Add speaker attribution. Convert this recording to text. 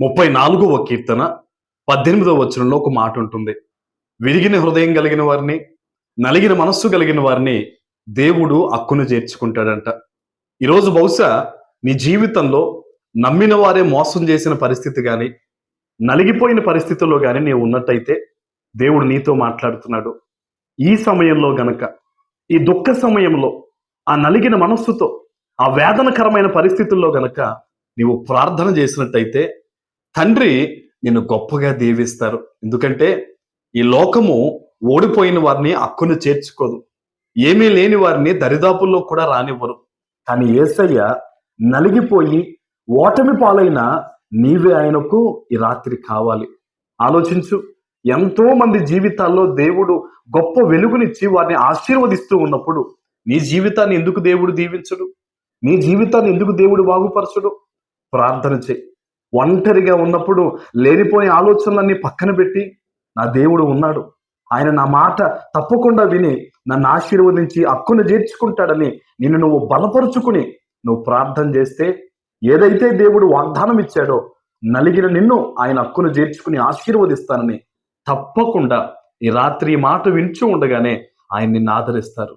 Speaker 1: ముప్పై నాలుగవ కీర్తన పద్దెనిమిదవ వచనంలో ఒక మాట ఉంటుంది. విరిగిన హృదయం కలిగిన వారిని నలిగిన మనస్సు కలిగిన వారిని దేవుడు అక్కును చేర్చుకుంటాడంట. ఈరోజు బహుశా నీ జీవితంలో నమ్మిన వారే మోసం చేసిన పరిస్థితి కానీ నలిగిపోయిన పరిస్థితుల్లో కానీ నీవు ఉన్నట్టయితే దేవుడు నీతో మాట్లాడుతున్నాడు. ఈ సమయంలో గనక ఈ దుఃఖ సమయంలో ఆ నలిగిన మనస్సుతో ఆ వేదనకరమైన పరిస్థితుల్లో గనక నీవు ప్రార్థన చేసినట్టయితే తండ్రి నిన్ను గొప్పగా దీవిస్తారు. ఎందుకంటే ఈ లోకము ఓడిపోయిన వారిని అక్కును చేర్చుకోదు. ఏమీ లేని వారిని దరిదాపుల్లో కూడా రానివ్వరు. కానీ ఏసయ్య నలిగిపోయి ఓటమి పాలైన నీవే ఆయనకు ఈ రాత్రి కావాలి. ఆలోచించు ఎంతో మంది జీవితాల్లో దేవుడు గొప్ప వెలుగునిచ్చి వారిని ఆశీర్వదిస్తూ ఉన్నప్పుడు నీ జీవితాన్ని ఎందుకు దేవుడు దీవించడు? నీ జీవితాన్ని ఎందుకు దేవుడు బాగుపరచడు? ప్రార్థన చేయి. ఒంటరిగా ఉన్నప్పుడు లేనిపోయే ఆలోచనలన్నీ పక్కన పెట్టి నా దేవుడు ఉన్నాడు. ఆయన నా మాట తప్పకుండా విని నన్ను ఆశీర్వదించి హక్కును చేర్చుకుంటాడని నిన్ను నువ్వు బలపరుచుకుని నువ్వు ప్రార్థన చేస్తే ఏదైతే దేవుడు వాగ్దానం ఇచ్చాడో నలిగిన నిన్ను ఆయన హక్కును చేర్చుకుని ఆశీర్వదిస్తానని తప్పకుండా ఈ రాత్రి ఈ మాట వించు ఉండగానే ఆయన నిన్ను ఆదరిస్తారు.